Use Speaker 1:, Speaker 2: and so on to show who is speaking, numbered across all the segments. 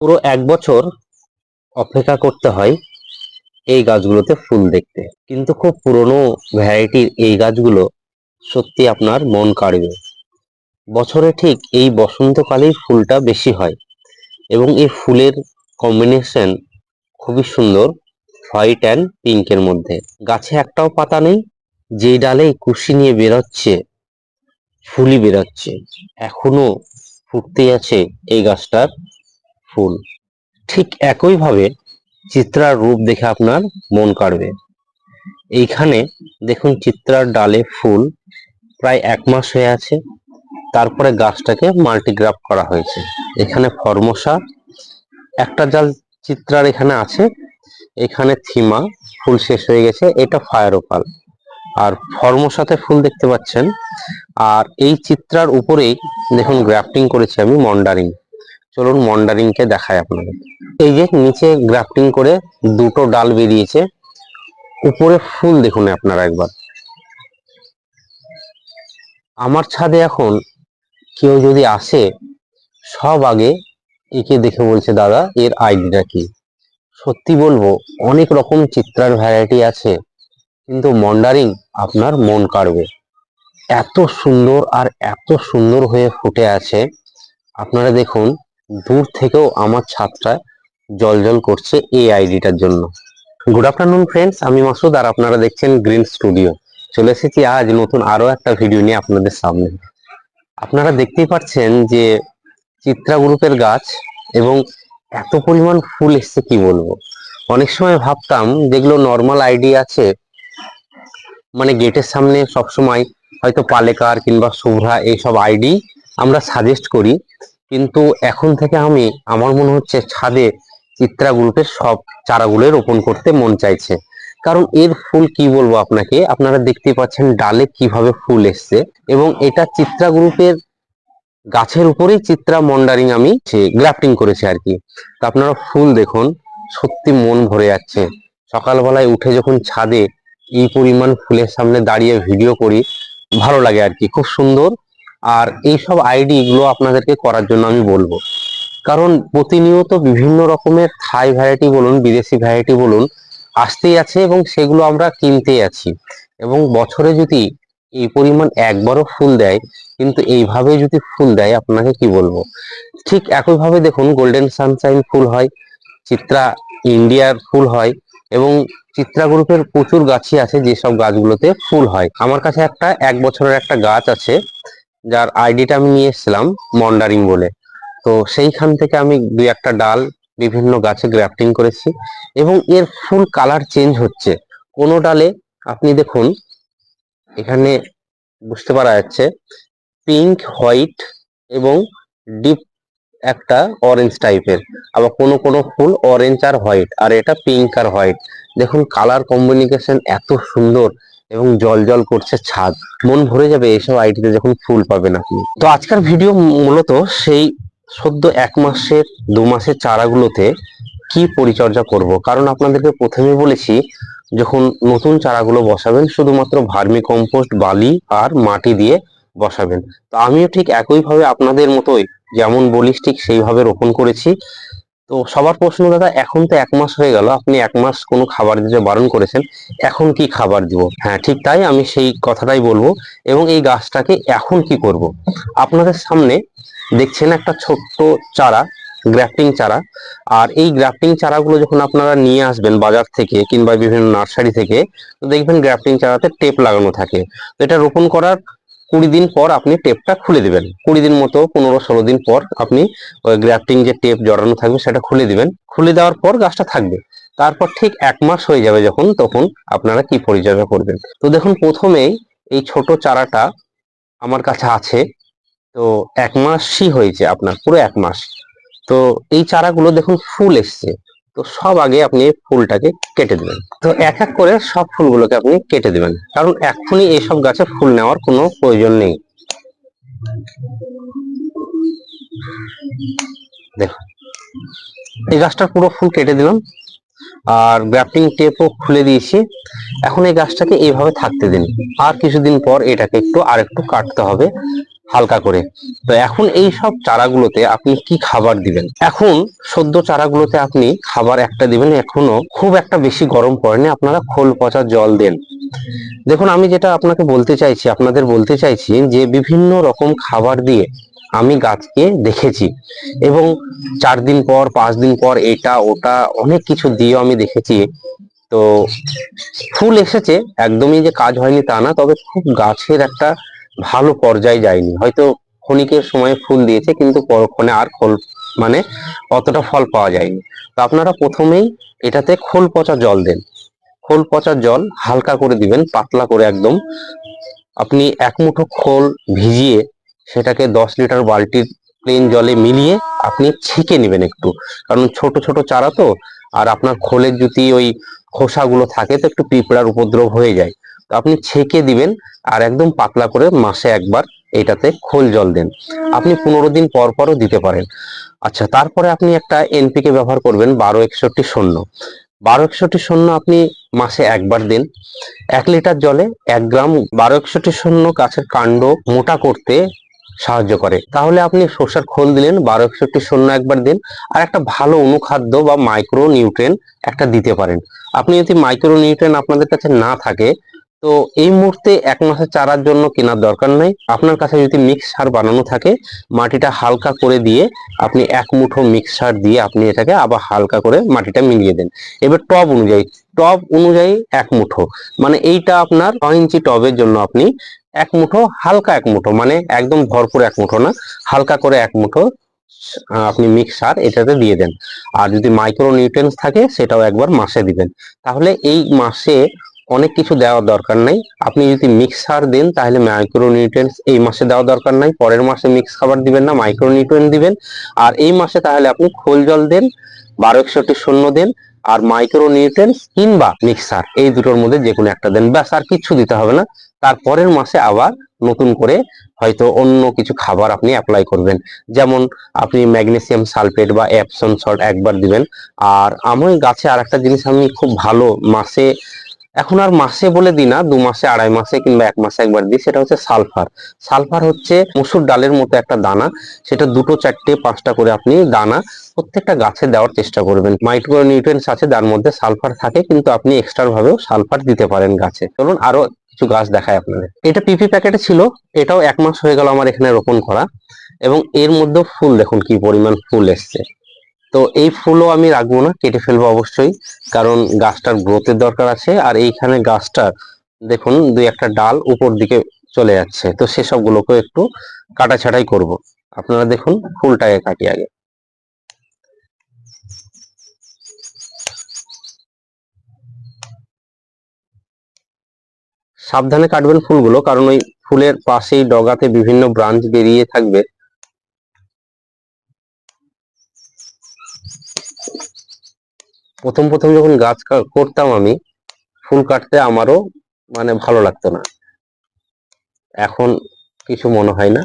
Speaker 1: পুরো এক বছর অপেক্ষা করতে হয় এই গাছগুলোতে ফুল দেখতে। কিন্তু খুব পুরনো ভ্যারাইটির এই গাছগুলো সত্যি আপনার মন কাড়বে। বছরে ঠিক এই বসন্তকালেই ফুলটা বেশি হয় এবং এই ফুলের কম্বিনেশন খুবই সুন্দর হোয়াইট অ্যান্ড পিঙ্কের মধ্যে। গাছে একটাও পাতা নেই, যেই ডালে কুশি নিয়ে বেরোচ্ছে, ফুলই বেরোচ্ছে। এখনও ফুটতেই আছে এই গাছটার ফুল। ঠিক একইভাবে চিত্রার রূপ দেখে আপনার মন কাড়বে। এইখানে দেখুন চিত্রার ডালে ফুল প্রায় এক মাস হয়ে আছে। তারপরে গাছটাকে মাল্টিগ্রাফ করা হয়েছে। এখানে ফরমোসা, একটা জাল চিত্রার এখানে আছে। এখানে থিমা, ফুল শেষ হয়ে গেছে। এটা ফায়ার ওপাল। আর ফর্মসাতে ফুল দেখতে পাচ্ছেন। আর এই চিত্রার উপরেই দেখুন গ্রাফটিং করেছি আমি মন্ডারিং। চলুন মন্ডারিংকে দেখায় আপনাদের। এই যে নিচে গ্রাফটিং করে দুটো ডাল বেরিয়েছে। উপরে ফুল দেখুন আপনারা একবার। আমার ছাদে এখন কেউ যদি আসে, সব আগে একে দেখে বলছে, দাদা, এর আইডিটা কি? সত্যি বলব, অনেক রকম চিত্রার ভ্যারাইটি আছে, কিন্তু মন্ডারিং আপনার মন কাড়বে। এত সুন্দর আর এত সুন্দর হয়ে ফুটে আছে। আপনারা দেখুন দূর থেকেও আমার ছাদটা জল করছে এই আইডিটার জন্য। গুড আফটারনুন ফ্রেন্ডস আমি মাসুদ আর আপনারা দেখছেন গ্রিন স্টুডিও চলে এসেছি আজ নতুন আরও একটা ভিডিও নিয়ে আপনাদের সামনে। আপনারা দেখতেই পাচ্ছেন যে চিত্রা গ্রুপের গাছ এবং এত পরিমাণ ফুল এসছে, কি বলব? অনেক সময় ভাবতাম যেগুলো নর্মাল আইডি আছে। মানে গেটের সামনে সবসময় হয়তো পালেকার কিংবা শুভ্রা এইসব আইডি আমরা সাজেস্ট করি। কিন্তু এখন থেকে আমি, আমার মনে হচ্ছে ছাদে চিত্রা গ্রুপের সব চারাগুলো রোপণ করতে মন চাইছে। কারণ এর ফুল কি বলব আপনাকে? আপনারা দেখতে পাচ্ছেন ডালে কীভাবে ফুল এসছে এবং এটা চিত্রা গ্রুপের গাছের উপরেই চিত্রা মন্ডারিং আমি গ্রাফটিং করেছি আর কি। তো আপনারা ফুল দেখুন, সত্যি মন ভরে যাচ্ছে। সকালবেলায় উঠে যখন ছাদে এই পরিমাণ ফুলের সামনে দাঁড়িয়ে ভিডিও করি, ভালো লাগে আর কি। খুব সুন্দর আর এইসব আইডি গুলো আপনাদেরকে করার জন্য আমি বলব। কারণ প্রতিনিয়ত বিভিন্ন রকমের থাই ভ্যারাইটি বলুন, বিদেশি ভ্যারাইটি বলুন, আসতেই আছে এবং সেগুলো আমরা কিনতেই আছি। এবং বছরে যদি এই পরিমাণ একবারও ফুল দেয়, কিন্তু এইভাবে যদি ফুল দেয়, আপনাকে কি বলব? ঠিক একইভাবে দেখুন গোল্ডেন সানশাইন ফুল হয় চিত্রা ইন্ডিয়ার ফুল হয়, এবং চিত্রা গ্রুপের প্রচুর গাছই আছে, যেসব গাছগুলোতে ফুল হয়। আমার কাছে একটা এক বছরের একটা গাছ আছে যার আইডিটা আমি নিয়ে এসেছিলাম, মন্ডারিং বলে। তো সেইখান থেকে আমি দুই একটা ডাল বিভিন্ন গাছে গ্রাফটিং করেছি এবং এর ফুল কালার চেঞ্জ হচ্ছে। কোনো ডালে আপনি দেখুন, এখানে বুঝতে পারা যাচ্ছে পিঙ্ক হোয়াইট এবং ডিপ একটা অরেঞ্জ টাইপের আবার কোনো কোনো ফুল অরেঞ্জ আর হোয়াইট আর এটা পিঙ্ক আর হোয়াইট দেখুন কালার কম্বিনিকেশন এত সুন্দর। এবং জল জল করছে ছাদ। মন ভরে যাবে এইসব আইডিতে যখন ফুল পাবেন আপনি তো আজকের ভিডিও মূলত সেই সদ্য এক মাসের, দু মাসের চারাগুলোতে কি পরিচর্যা করব। কারণ আপনাদেরকে প্রথমে বলেছি, যখন নতুন চারাগুলো বসাবেন, শুধুমাত্র ভার্মি কম্পোস্ট, বালি আর মাটি দিয়ে বসাবেন। তো আমিও ঠিক একইভাবে আপনাদের মতোই, যেমন বলিস ঠিক সেইভাবে রোপণ করেছি। তো সবার প্রশ্ন, দাদা, এখন তো এক মাস হয়ে গেল, আপনি এক মাস কোনো খাবার দিতে বারণ করেছেন, এখন কি খাবার দিব? হ্যাঁ ঠিক তাই আমি সেই কথাটাই বলব এবং এই গাছটাকে এখন কি করব? আপনাদের সামনে দেখছেন একটা ছোট্ট চারা, গ্রাফটিং চারা, আর এই গ্রাফটিং চারাগুলো যখন আপনারা নিয়ে আসবেন বাজার থেকে কিংবা বিভিন্ন নার্সারি থেকে, তো দেখবেন গ্রাফটিং চারাতে টেপ লাগানো থাকে। তো এটা রোপণ করার কুড়ি দিন পর আপনি টেপটা খুলে দিবেন। কুড়ি দিন মতো, পনেরো ষোলো দিন পর আপনি ওই গ্রাফটিং যে টেপ জড়ানো থাকবে সেটা খুলে দিবেন। খুলে দেওয়ার পর গাছটা থাকবে। তারপর ঠিক এক মাস হয়ে যাবে যখন, তখন আপনারা কি পরিচর্যা করবেন। তো দেখুন, প্রথমেই এই ছোট চারাটা আমার কাছে আছে। তো এক মাসই হয়েছে আপনার, পুরো এক মাস। তো এই চারাগুলো দেখুন, ফুল এসছে। তো সব আগে আপনি ফুলটাকে কেটে দিবেন। তো এক এক করে সব ফুলগুলোকে আপনি কেটে দিবেন। কারণ এক্ষুনি এইসব গাছে ফুল নেওয়ার কোনো প্রয়োজন নেই। দেখুন, এই গাছটার পুরো ফুল কেটে দিলাম। আর গ্রাফটিং টেপও খুলে দিয়েছি। এখন এই গাছটাকে এইভাবে থাকতে দিন। আর কিছুদিন পর এটাকে একটু আর একটু কাটতে হবে। হালকা করে। তো এখন এই সব চারাগুলোতে আপনি কি খাবার দিবেন? এখন সদ্য চারাগুলোতে আপনি খাবার একটা দিবেন, এখনও খুব একটা বেশি গরম পড়েনি। আপনারা খোল পচা জল দেন। দেখুন, আমি যেটা আপনাকে বলতে চাইছি, আপনাদের বলতে চাইছি যে বিভিন্ন রকম খাবার দিয়ে আমি গাছকে দেখেছি এবং চার দিন পর, পাঁচ দিন পর এটা, ওটা অনেক কিছু দিয়ে আমি দেখেছি। তো ফুল এসেছে, একদমই যে কাজ হয়নি তা না, তবে খুব গাছের একটা ভালো পর্যায়ে যায়নি। হয়তো ক্ষণিকের সময় ফুল দিয়েছে, কিন্তু পরক্ষণে আর খোল মানে অতটা ফল পাওয়া যায়নি। তো আপনারা প্রথমেই এটাতে খোল পচা জল দেন। খোল পচা জল হালকা করে দিবেন, পাতলা করে একদম। আপনি এক মুঠো খোল ভিজিয়ে সেটাকে দশ লিটার বালতির প্লেন জলে মিলিয়ে আপনি ছেঁকে নেবেন একটু। কারণ ছোট ছোট চারা তো, আর আপনার খোলের যদি ওই খোসাগুলো থাকে, তো একটু পিঁপড়ার উপদ্রব হয়ে যায়। আপনি ছেঁকে দিবেন আর একদম পাতলা করে মাসে একবার এটাতে খোল জল দেন। আপনি পনেরো দিন পর পরও দিতে পারেন। আচ্ছা তারপরে আপনি একটা এনপিকে ব্যবহার করবেন বারো একষট্টি শূন্য। বারো একষট্টি শূন্য আপনি মাসে একবার দিন। এক লিটার জলে এক গ্রাম বারো একষট্টি শূন্য গাছের কাণ্ড মোটা করতে সাহায্য করে। তাহলে আপনি সর্ষার খোল দিলেন, বারো একষট্টি শূন্য একবার দিন আর একটা ভালো অনুখাদ্য বা মাইক্রো নিউট্রেন একটা দিতে পারেন। আপনি যদি মাইক্রো নিউট্রেন আপনাদের কাছে না থাকে তো এই মুহূর্তে এক মাসের চারার জন্য কেনার দরকার নাই। আপনার কাছে যদি মিক্স সার বানানো থাকে, মাটিটা হালকা করে দিয়ে আপনি এক মুঠো মিক্স সার দিয়ে আপনি এটাকে আবার হালকা করে মাটিটা মিলিয়ে দেন। এবার টব অনুযায়ী টব অনুযায়ী এক মুঠো। মানে এইটা আপনার ছয় ইঞ্চি টবের জন্য আপনি এক মুঠো, হালকা এক মুঠো মানে একদম ভরপুর এক মুঠো না, হালকা করে এক মুঠো আপনি মিক্স সার এটাতে দিয়ে দেন। আর যদি মাইক্রো নিউট্রেন্স থাকে, সেটাও একবার মাসে দিবেন। তাহলে এই মাসে অনেক কিছু দেওয়ার দরকার নাই। আপনি যদি মিক্সার দেন, তাহলে মাইক্রো নিউট্রেন্স এই মাসে দেওয়া দরকার নাই। পরের মাসে মিক্স খাবার দিবেন না মাইক্রো নিউট্রেন দিবেন। আর এই মাসে তাহলে আপনি খোল জল দেন, বারো একষট্টি শূন্য দেন, আর মাইক্রো নিউট্রেন্স কিংবা মিক্সার এই দুটোর মধ্যে যে কোনো একটা দেন। ব্যাস, আর কিচ্ছু দিতে হবে না। তারপরের মাসে আবার নতুন করে হয়তো অন্য কিছু খাবার আপনি অ্যাপ্লাই করবেন। যেমন আপনি ম্যাগনেসিয়াম সালফেট বা অ্যাপসন সল্ট একবার দিবেন। আর আমি গাছে আর একটা জিনিস আমি খুব ভালো মাসে এখন আর মাসে বলে দিই না, দু মাসে, আড়াই মাসে কিংবা এক মাসে একবার দিই, সেটা হচ্ছে সালফার। সালফার হচ্ছে মসুর ডালের মতো একটা দানা, সেটা দুটো, চারটে, পাঁচটা করে আপনি দানা প্রত্যেকটা গাছে দেওয়ার চেষ্টা করবেন। মাইক্রো নিউট্রিয়েন্টস আছে তার মধ্যে সালফার থাকে, কিন্তু আপনি এক্সট্রা ভাবেও সালফার দিতে পারেন গাছে। চলুন আরও কিছু গাছ দেখায় আপনাদের। এটা পিপি প্যাকেটে ছিল, এটাও এক মাস হয়ে গেল আমার এখানে রোপণ করা, এবং এর মধ্যেও ফুল দেখুন কি পরিমাণ ফুল এসছে। তো এই ফুলও আমি রাখব না, কেটে ফেলব অবশ্যই, কারণ গাছটার গ্রোথের দরকার আছে, আর এইখানে গাছটার দেখুন, দুই একটা ডাল উপর দিকে চলে যাচ্ছে, তো সেসব গুলোকেও একটু কাটা ছাটাই করব। আপনারা দেখুন, ফুলটাকে কাটি আগে। সাবধানে কাটবেন ফুলগুলো, কারণ ওই ফুলের পাশেই ডগাতে বিভিন্ন ব্রাঞ্চ বেরিয়ে থাকবে। প্রথম প্রথম যখন গাছ করতাম আমি, ফুল কাটতে আমারও মানে ভালো লাগতো না। এখন কিছু মনে হয় না।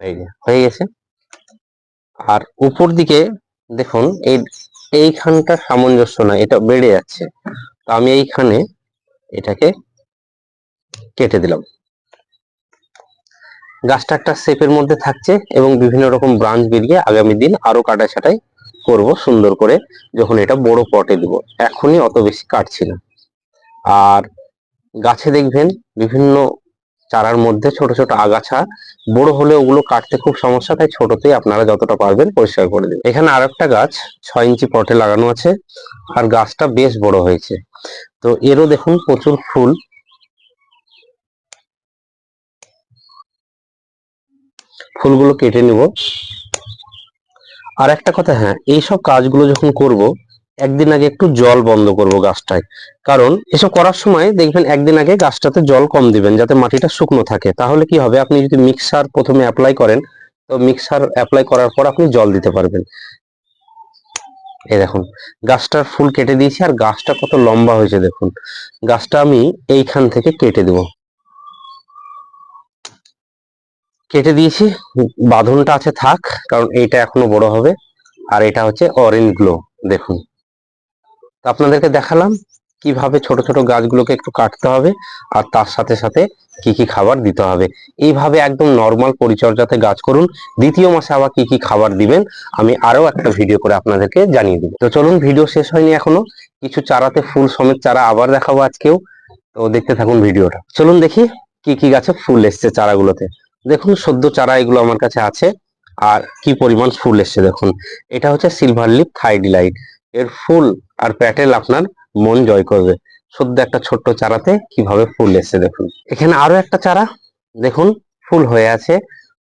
Speaker 1: এই যে, হয়ে গেছে। আর উপর দিকে দেখুন, এই এইখানটা সামঞ্জস্য না, এটা বেড়ে যাচ্ছে। তো আমি এইখানে এটাকে কেটে দিলাম। গাছটা একটা শেপের মধ্যে থাকছে এবং বিভিন্ন রকম ব্রাঞ্চ বেরিয়ে আগামী দিন আরও কাটা ছাটাই করব সুন্দর করে, যখন এটা বড় পটে দিব। এখনই অত বেশি কাটছি না। আর গাছে দেখবেন বিভিন্ন চারার মধ্যে ছোট ছোট আগাছা, বড় হলে ওগুলো কাটতে খুব সমস্যা, তাই ছোটতেই আপনারা যতটা পারবেন পরিষ্কার করে দেবেন এখানে আর একটা গাছ, ছয় ইঞ্চি পটে লাগানো আছে, আর গাছটা বেশ বড় হয়েছে। তো এরও দেখুন প্রচুর ফুল। ফুলগুলো কেটে নিব। আর একটা কথা হ্যাঁ এইসব কাজগুলো যখন করব, একদিন আগে একটু জল বন্ধ করব গাছটায়। কারণ এসব করার সময় দেখবেন একদিন আগে গাছটাতে জল কম দিবেন, যাতে মাটিটা শুকনো থাকে। তাহলে কি হবে, আপনি যদি মিক্সার প্রথমে অ্যাপ্লাই করেন, তো মিক্সার অ্যাপ্লাই করার পর আপনি জল দিতে পারবেন। এই দেখুন, গাছটার ফুল কেটে দিয়েছি, আর গাছটা কত লম্বা হয়েছে দেখুন। গাছটা আমি এইখান থেকে কেটে দেব। কেটে দিয়েছি। বাঁধনটা আছে থাক, কারণ এইটা এখনও বড় হবে। আর এটা হচ্ছে অরেঞ্জ গ্লো দেখুন। তো আপনাদেরকে দেখালাম কীভাবে ছোট ছোট গাছগুলোকে একটু কাটতে হবে, আর তার সাথে সাথে কি কি খাবার দিতে হবে। এইভাবে একদম নর্মাল পরিচর্যাতে গাছ করুন। দ্বিতীয় মাসে আবার কি কি খাবার দিবেন, আমি আরও একটা ভিডিও করে আপনাদেরকে জানিয়ে দিব। তো চলুন ভিডিও শেষ হয়নি এখনও। কিছু চারাতে ফুল সমেত চারা আবার দেখাবো আজকেও। তো দেখতে থাকুন ভিডিওটা চলুন দেখি কি কি গাছে ফুল এসছে চারাগুলোতে। দেখুন, সদ্য চারা এগুলো আমার কাছে আছে। আর কি পরিমাণ ফুল এসছে দেখুন। এটা হচ্ছে সিলভার লিপ থাইডিলাইট এর ফুল আর প্যাটেল আপনার মন জয় করবে। সদ্য একটা ছোট্ট চারাতে কীভাবে ফুল এসছে দেখুন। এখানে আরও একটা চারা, দেখুন, ফুল হয়ে আছে।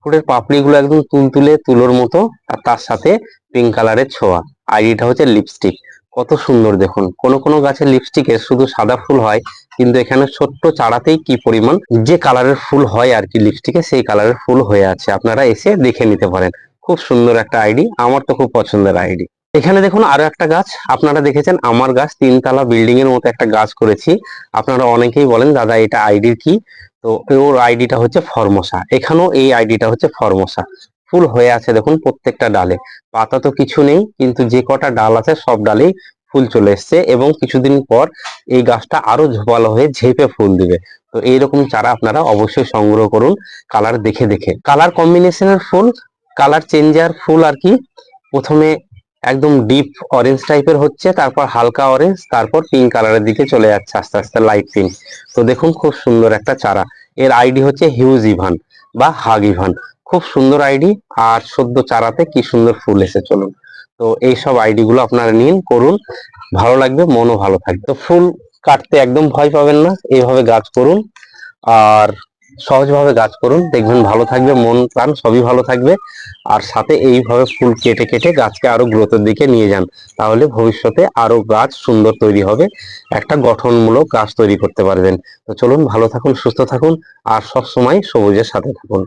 Speaker 1: ফুলের পাপড়িগুলো একদম তুলতুলে তুলোর মতো, আর তার সাথে পিঙ্ক কালারের ছোঁয়া। আইডিটা হচ্ছে লিপস্টিক কত সুন্দর দেখুন। কোন কোন গাছের লিপস্টিকের শুধু সাদা ফুল হয় কিন্তু এখানে ছোট্ট চারাতেই কি পরিমাণ যে কালারের ফুল হয় আর কি লিপস্টিকে সেই কালারের ফুল হয়ে আছে। আপনারা এসে দেখে নিতে পারেন। খুব সুন্দর একটা আইডি, আমার তো খুব পছন্দের আইডি। এখানে দেখুন আরও একটা গাছ। আপনারা দেখেছেন আমার গাছ, তিনতলা বিল্ডিং এর মতো একটা গাছ করেছি। আপনারা অনেকেই বলেন, দাদা, এটা আইডির কি? তো ওর আইডিটা হচ্ছে ফরমসা। এখানেও এই আইডিটা হচ্ছে ফরমসা। ফুল হয়ে আছে দেখুন প্রত্যেকটা ডালে। পাতা তো কিছু নেই, কিন্তু যে কটা ডাল আছে সব ডালেই ফুল চলে এসছে এবং কিছুদিন পর এই গাছটা আরও ঝোপালো হয়ে ঝেপে ফুল দিবে। তো এইরকম চারা আপনারা অবশ্যই সংগ্রহ করুন, কালার দেখে দেখে। কালার কম্বিনেশনের ফুল, কালার চেঞ্জার ফুল আর কি, প্রথমে একদম ডিপ অরেঞ্জ টাইপের হচ্ছে, তারপর হালকা অরেঞ্জ তারপর পিঙ্ক কালারের দিকে চলে যাচ্ছে আস্তে আস্তে লাইট পিঙ্ক তো দেখুন খুব সুন্দর একটা চারা। এর আইডি হচ্ছে হিউজ ইভান বা হাগ ইভান খুব সুন্দর আইডি আর সদ্য চারাতে কি সুন্দর ফুল এসে চলুন। তো এইসব আইডি গুলো আপনারা নিন, করুন। ভালো লাগবে, মনও ভালো থাকবে। তো ফুল কাটতে একদম ভয় পাবেন না, এইভাবে গাছ করুন। আর সহজভাবে গাছ করুন, দেখবেন ভালো থাকবে, মন প্রাণ সবই ভালো থাকবে। আর সাথে এইভাবে ফুল কেটে কেটে গাছকে আরও গ্রোথের দিকে নিয়ে যান, তাহলে ভবিষ্যতে আরও গাছ সুন্দর তৈরি হবে, একটা গঠনমূলক গাছ তৈরি করতে পারবেন। তো চলুন, ভালো থাকুন, সুস্থ থাকুন, আর সব সময় সবুজের সাথে থাকুন।